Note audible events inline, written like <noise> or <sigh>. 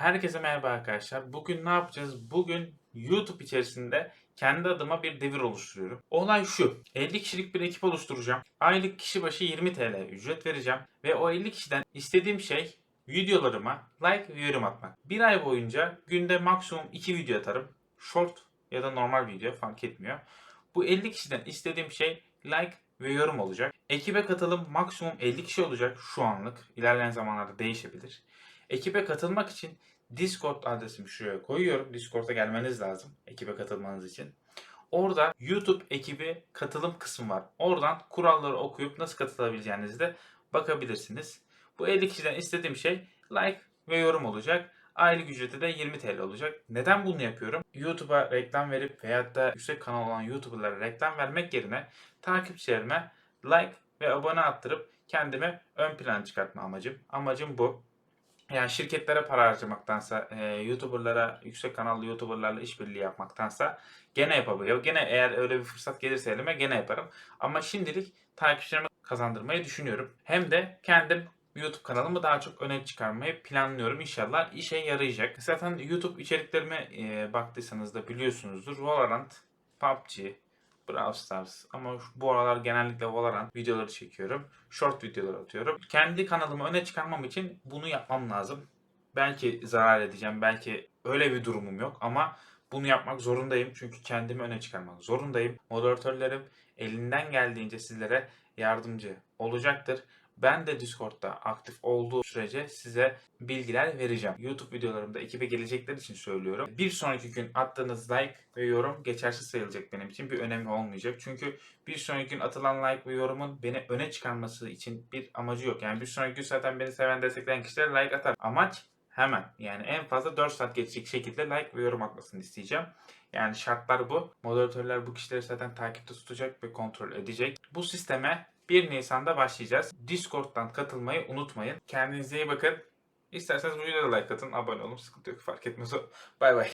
Herkese merhaba arkadaşlar. Bugün ne yapacağız? Bugün YouTube içerisinde kendi adıma bir devir oluşturuyorum. Olay şu. 50 kişilik bir ekip oluşturacağım. Aylık kişi başı 20 TL ücret vereceğim. Ve o 50 kişiden istediğim şey videolarıma like ve yorum atmak. Bir ay boyunca günde maksimum 2 video atarım. Short ya da normal video fark etmiyor. Bu 50 kişiden istediğim şey like ve yorum olacak. Ekibe katılım maksimum 50 kişi olacak şu anlık. İlerleyen zamanlarda değişebilir. Ekibe katılmak için Discord adresimi şuraya koyuyorum. Discord'a gelmeniz lazım ekibe katılmanız için. Orada YouTube ekibi katılım kısmı var. Oradan kuralları okuyup nasıl katılabileceğinizi de bakabilirsiniz. Bu 50 kişiden istediğim şey like ve yorum olacak. Aylık ücreti de 20 TL olacak. Neden bunu yapıyorum? YouTube'a reklam verip veyahut da yüksek kanal olan YouTuber'lara reklam vermek yerine takipçilerime like ve abone attırıp kendimi ön plana çıkartma amacım. Amacım bu. Yani şirketlere para harcamaktansa, e, YouTuber'lara, yüksek kanallı YouTuber'larla işbirliği yapmaktansa gene yapabiliyorum. Gene eğer öyle bir fırsat gelirse elime gene yaparım. Ama şimdilik takipçilerimi kazandırmayı düşünüyorum. Hem de kendim YouTube kanalımı daha çok öne çıkarmayı planlıyorum. İnşallah işe yarayacak. Zaten YouTube içeriklerime e, baktıysanız da biliyorsunuzdur. Valorant, PUBG, Brawl Stars ama bu aralar genellikle Valorant videoları çekiyorum. Short videolar atıyorum. Kendi kanalımı öne çıkarmam için bunu yapmam lazım. Belki zarar edeceğim, belki öyle bir durumum yok ama bunu yapmak zorundayım. Çünkü kendimi öne çıkarmak zorundayım. Moderatörlerim elinden geldiğince sizlere yardımcı olacaktır. Ben de Discord'da aktif olduğu sürece size bilgiler vereceğim. YouTube videolarımda ekibe gelecekler için söylüyorum. Bir sonraki gün attığınız like ve yorum geçersiz sayılacak benim için. Bir önemi olmayacak. Çünkü bir sonraki gün atılan like ve yorumun beni öne çıkarması için bir amacı yok. Yani bir sonraki gün zaten beni seven destekleyen kişiler like atar. Amaç hemen yani en fazla 4 saat geçecek şekilde like ve yorum atmasını isteyeceğim. Yani şartlar bu. Moderatörler bu kişileri zaten takipte tutacak ve kontrol edecek. Bu sisteme 1 Nisan'da başlayacağız. Discord'dan katılmayı unutmayın. Kendinize iyi bakın. İsterseniz bu videoda like atın, abone olun. Sıkıntı yok fark etmez o. <laughs> Bay bay.